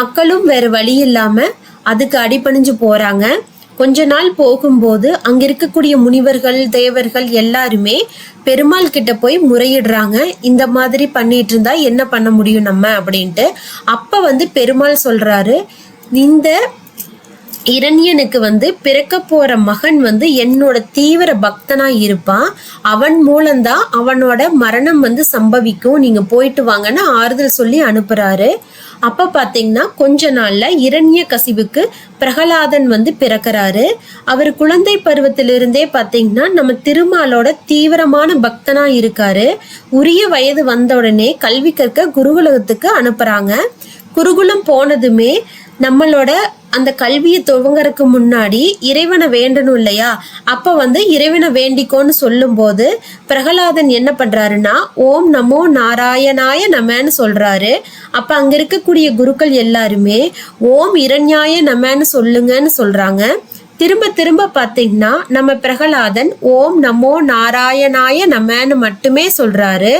மக்களும் வேற வழி இல்லாம அதுக்கு அடிபணிஞ்சு போறாங்க. கொஞ்ச நாள் போகும்போது அங்க இருக்கக்கூடிய முனிவர்கள் தேவர்கள் எல்லாருமே பெருமாள் கிட்ட போய் முறையிடுறாங்க. இந்த மாதிரி பண்ணிட்டு இருந்தா என்ன பண்ண முடியும் நம்ம? அப்படின்ட்டு. அப்ப வந்து பெருமாள் சொல்றாரு இந்த இரண்யனுக்கு வந்து பிறக்க போற மகன் வந்து என்னோட தீவிர பக்தனா இருப்பான். அவன் மூலம்தான் அவனோட மரணம் வந்து சம்பவிக்கும். நீங்க போயிட்டு வாங்கன்னு ஆறுதல் சொல்லி அனுப்புறாரு. அப்ப பாத்தீங்கன்னா கொஞ்ச நாள்ல இரண்ய கசிவுக்கு பிரகலாதன் வந்து பிறக்கறாரு. அவர் குழந்தை பருவத்திலிருந்தே பாத்தீங்கன்னா நம்ம திருமாலோட தீவிரமான பக்தனா இருக்காரு. உரிய வயது வந்த உடனே கல்வி கற்க குருகுலத்துக்கு அனுப்புறாங்க. குருகுலம் போனதுமே நம்மளோட அந்த கல்வியை துவங்கறதுக்கு முன்னாடி இறைவனை வேண்டணும் இல்லையா? அப்ப வந்து இறைவனை வேண்டிக்கோன்னு சொல்லும்போது பிரகலாதன் என்ன பண்றாருன்னா ஓம் நமோ நாராயணாய நமன்னு சொல்றாரு. அப்ப அங்க இருக்கக்கூடிய குருக்கள் எல்லாருமே ஓம் இரண்யாய நமன்னு சொல்லுங்கன்னு சொல்றாங்க. திரும்ப திரும்ப பார்த்தீங்கன்னா நம்ம பிரகலாதன் ஓம் நமோ நாராயணாய நமன்னு மட்டுமே சொல்றாரு.